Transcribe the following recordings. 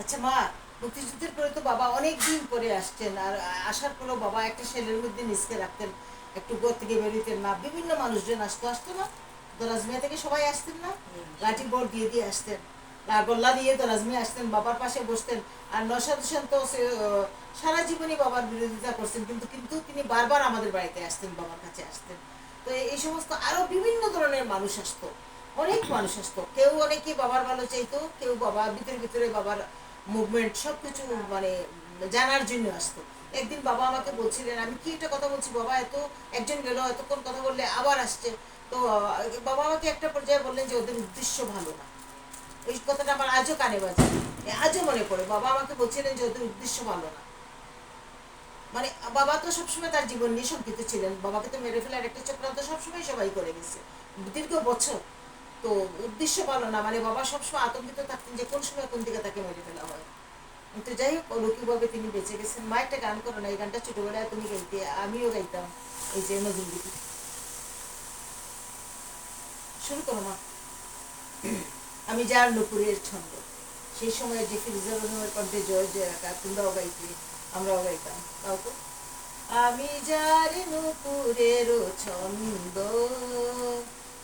আচ্ছা মা মুক্তিযুদ্ধের পরে তো বাবা অনেক দিন পরে আসছেন আর আসার পরেও বাবা একটা ছেলের মধ্যে নিচকে রাখতেন একটু ঘর থেকে বেরোতেন না। বিভিন্ন মানুষজন আসতো আসতো না? দরাজমিয়া থেকে সবাই আসতেন না? লাঠি বোর্ড দিয়ে দিয়ে আসতেন আর গোল্লা দিয়ে দরাজমিয়া আসতেন বাবার পাশে বসতেন আর নসাদ হোসেন তো সারা জীবনই বাবার বিরোধিতা করছেন কিন্তু কিন্তু তিনি বারবার আমাদের বাড়িতে আসতেন বাবার কাছে আসতেন। তো এই সমস্ত আরও বিভিন্ন ধরনের মানুষ আসতো অনেক মানুষ আসতো। কেউ অনেকে বাবার ভালো চাইতো কেউ বাবা ভিতরে ভিতরে বাবার মুভমেন্ট সবকিছু মানে জানার জন্য আসতো। একদিন বাবা আমাকে বলছিলেন, আমি কি একটা কথা বলছি? বাবা এত, একজন গেল, এতক্ষণ কথা বললে আবার আসছে। তো বাবা আমাকে একটা পর্যায়ে বললেন যে, ওদের উদ্দেশ্য ভালো না। এই কথাটা আমার আজও কানে বাজে। আজও মনে পড়ে। বাবা আমাকে বলছিলেন যে, ওদের উদ্দেশ্য ভালো না। মানে বাবা তো সবসময় তার জীবন নিয়ে শঙ্কিত ছিলেন। বাবাকে তো মেরে ফেলার একটা চক্রান্ত সবসময় সবাই করে গেছে। দীর্ঘ বছর তো উদ্দেশ্য ভালো না মানে বাবা সবসময় আতঙ্কিত থাকতেন যে কোন সময় কোন দিকে তাকে মেরে ফেলা হয়। তো যাই হোক, অলৌকিকভাবে তিনি বেঁচে গেছেন। মা একটা গান করো না, এই গানটা ছোটবেলায় তুমি গাইতে, আমিও গাইতাম এই যে নজরুল গীতি শুরু করো মা। আমি যার নুপুরের ছন্দ, সেই সময় যে ফিরোজা রহমের কণ্ঠে জয় জয় আকার তোমরাও গাইতে, আমরাও গাইতাম। তাও তো আমি যার নুপুরের ছন্দ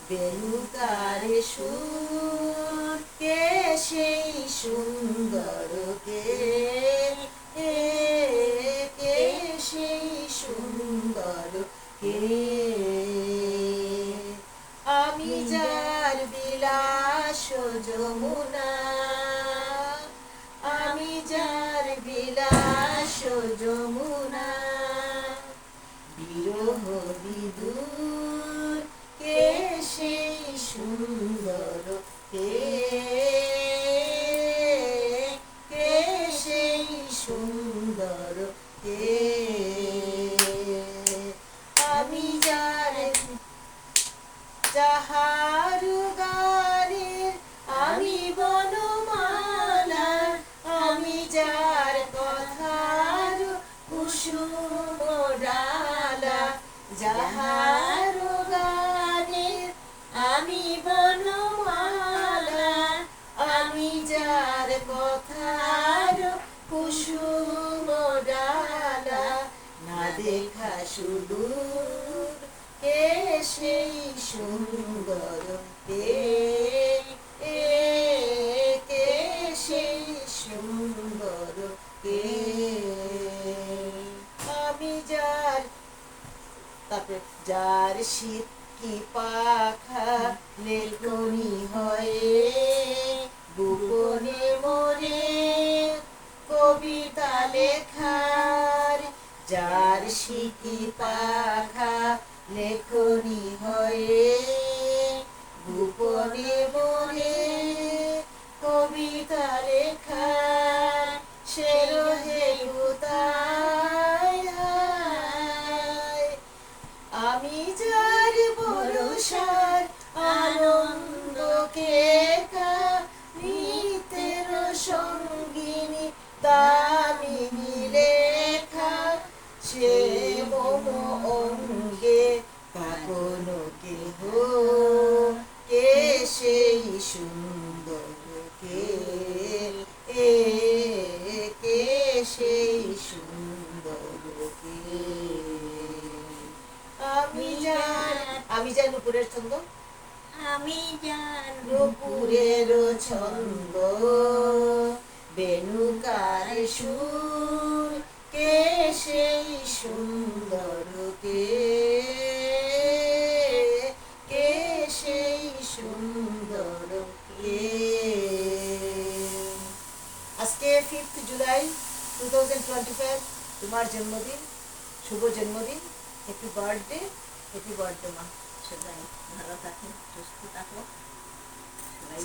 বেনুকারে সুর কে সেই সুন্দর কে কে সেই সুন্দর কে? আমি যার বিলাস যমুনা, আমি যার বিলাস যমুনা। যাহার আমি আমি যার কথার না দেখা সুদূর কে সেই সুন্দর কে যার শীত কি পাখা লেখনি হয়ে, গোপনে মরে কবিতা লেখার। যার শিকি পাখা লেখনি হয়ে আমি যার ভরসার আনন্দকে নিতের সঙ্গিনী দামিনী উপরের ছন্দ? আমি নুপুরের ছন্দ। বেনুকার সুর কে সেই সুন্দর কে? কে সেই সুন্দর কে? আজকে fifth July two thousand twenty five তোমার জন্মদিন শুভ জন্মদিন। হ্যাপি বার্থডে হ্যাপি বার্থডে মা। সবাই ভালো থাকুন সুস্থ থাকো সবাই